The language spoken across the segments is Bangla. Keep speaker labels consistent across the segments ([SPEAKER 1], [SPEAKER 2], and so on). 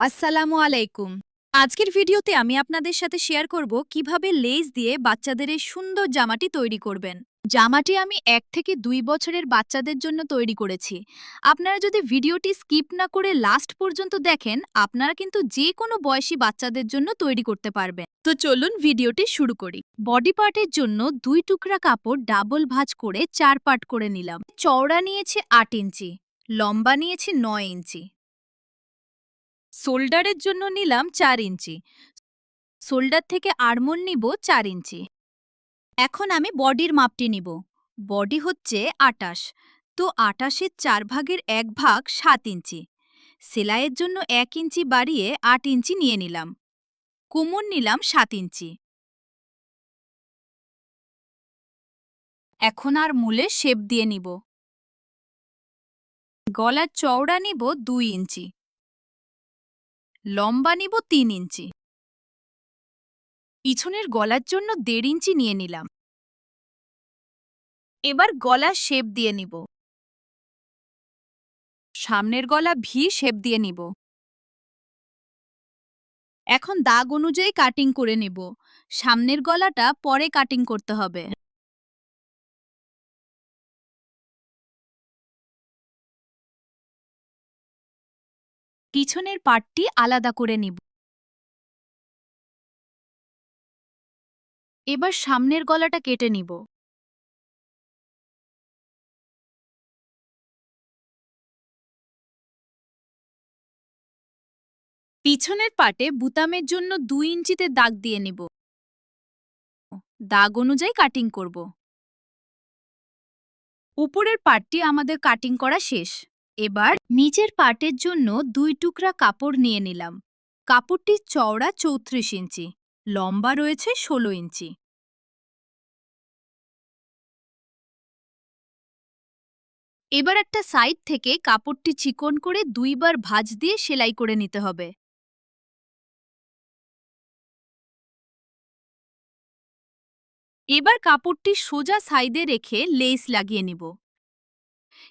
[SPEAKER 1] আসসালামু আলাইকুম। আজকের ভিডিওতে আমি আপনাদের সাথে শেয়ার করব কীভাবে লেস দিয়ে বাচ্চাদের এই সুন্দর জামাটি তৈরি করবেন। জামাটি আমি এক থেকে দুই বছরের বাচ্চাদের জন্য তৈরি করেছি। আপনারা যদি ভিডিওটি স্কিপ না করে লাস্ট পর্যন্ত দেখেন, আপনারা কিন্তু যে কোনো বয়সী বাচ্চাদের জন্য তৈরি করতে পারবেন। তো চলুন ভিডিওটি শুরু করি। বডি পার্টের জন্য দুই টুকরা কাপড় ডাবল ভাঁজ করে চার পার্ট করে নিলাম। চওড়া নিয়েছে আট ইঞ্চি, লম্বা নিয়েছি নয় ইঞ্চি। শোল্ডারের জন্য নিলাম চার ইঞ্চি। শোল্ডার থেকে আড়মোল নিব চার ইঞ্চি। এখন আমি বডির মাপটি নিব। বডি হচ্ছে আটাশ। তো আটাশের চার ভাগের এক ভাগ সাত ইঞ্চি। সেলাইয়ের জন্য এক ইঞ্চি বাড়িয়ে আট ইঞ্চি নিয়ে নিলাম। কোমর নিলাম সাত ইঞ্চি। এখন আর মূলে শেপ দিয়ে নিব। গলার চওড়া নিব দুই ইঞ্চি। লম্বা নিব তিন ইঞ্চি। পিছনের গলার জন্য দেড় ইঞ্চি নিয়ে নিলাম। এবার গলা শেপ দিয়ে নিব। সামনের গলা ভি শেপ দিয়ে নিব। এখন দাগ অনুযায়ী কাটিং করে নেব। সামনের গলাটা পরে কাটিং করতে হবে। পিছনের পার্টটি আলাদা করে নিব। এবার সামনের গলাটা কেটে নিব। পিছনের পাটে বুতামের জন্য দুই ইঞ্চিতে দাগ দিয়ে নেব। দাগ অনুযায়ী কাটিং করব। উপরের পাটটি আমাদের কাটিং করা শেষ। এবার নিচের পাটের জন্য দুই টুকরা কাপড় নিয়ে নিলাম। কাপড়টি চওড়া চৌত্রিশ ইঞ্চি, লম্বা রয়েছে ষোলো ইঞ্চি। এবার একটা সাইড থেকে কাপড়টি চিকন করে দুইবার ভাঁজ দিয়ে সেলাই করে নিতে হবে। এবার কাপড়টি সোজা সাইডে রেখে লেস লাগিয়ে নিব।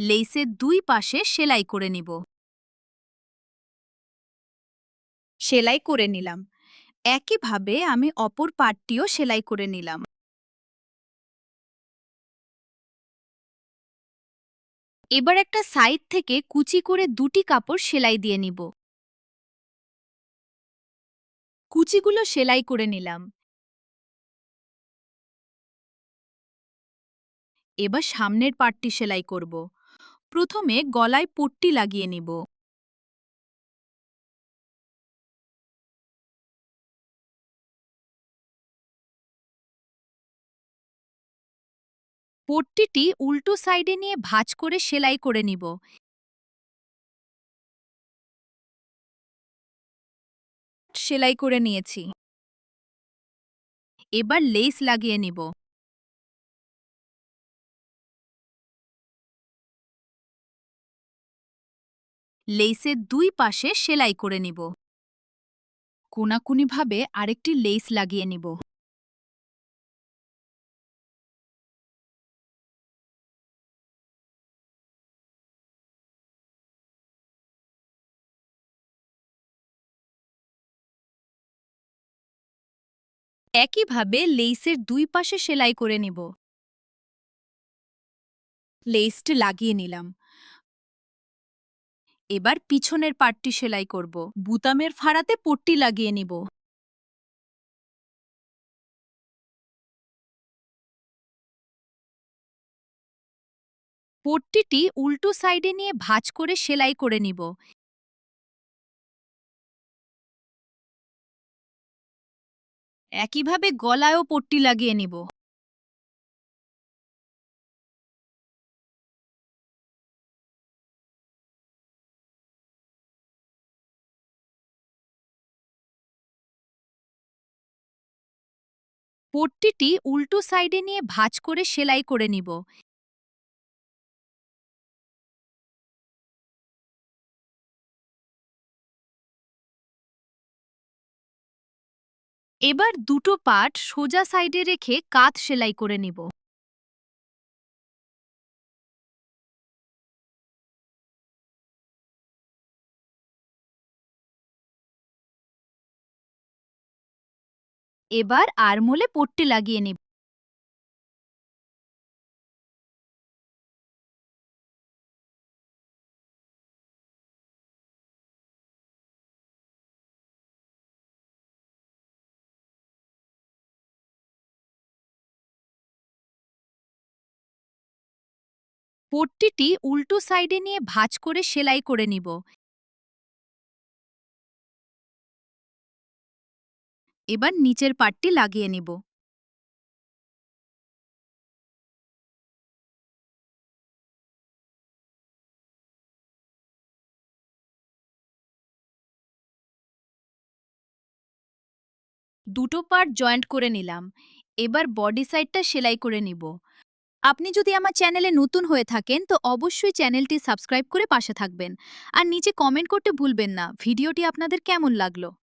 [SPEAKER 1] লেসের দুই পাশে সেলাই করে নিব। সেলাই করে নিলাম। একইভাবে আমি অপর পাটটিও সেলাই করে নিলাম। এবার একটা সাইড থেকে কুচি করে দুটি কাপড় সেলাই দিয়ে নিব। কুচিগুলো সেলাই করে নিলাম। এবার সামনের পাটটি সেলাই করব। প্রথমে গলায় পট্টি লাগিয়ে নিব। পট্টিটি উল্টো সাইডে নিয়ে ভাঁজ করে সেলাই করে নিব। সেলাই করে নিয়েছি। এবার লেস লাগিয়ে নিব। লেসের দুই পাশে সেলাই করে নিব। কোনাকুনিভাবে আরেকটি লেস লাগিয়ে নিব। একইভাবে লেসের দুই পাশে সেলাই করে নিব। লেসটি লাগিয়ে নিলাম। এবার পিছনের পাটটি সেলাই করব। বুতামের ফাড়াতে পট্টি লাগিয়ে নিব। পট্টিটি উল্টো সাইডে নিয়ে ভাঁজ করে সেলাই করে নিব। একইভাবে গলায়ও পট্টি লাগিয়ে নিব। পট্টিটি উল্টো সাইডে নিয়ে ভাঁজ করে সেলাই করে নিব। এবার দুটো পাট সোজা সাইডে রেখে কাত সেলাই করে নিব। এবার আরমোলে পট্টি লাগিয়ে নিব। পট্টিটি উল্টো সাইডে নিয়ে ভাঁজ করে সেলাই করে নিব। এবার নিচের পাটটি লাগিয়ে নিব। দুটো পার্ট জয়েন্ট করে নিলাম। এবার বডি সাইডটা সেলাই করে নিব। আপনি যদি আমার চ্যানেলে নতুন হয়ে থাকেন, তো অবশ্যই চ্যানেলটি সাবস্ক্রাইব করে পাশে থাকবেন। আর নিচে কমেন্ট করতে ভুলবেন না। ভিডিওটি আপনাদের কেমন লাগল?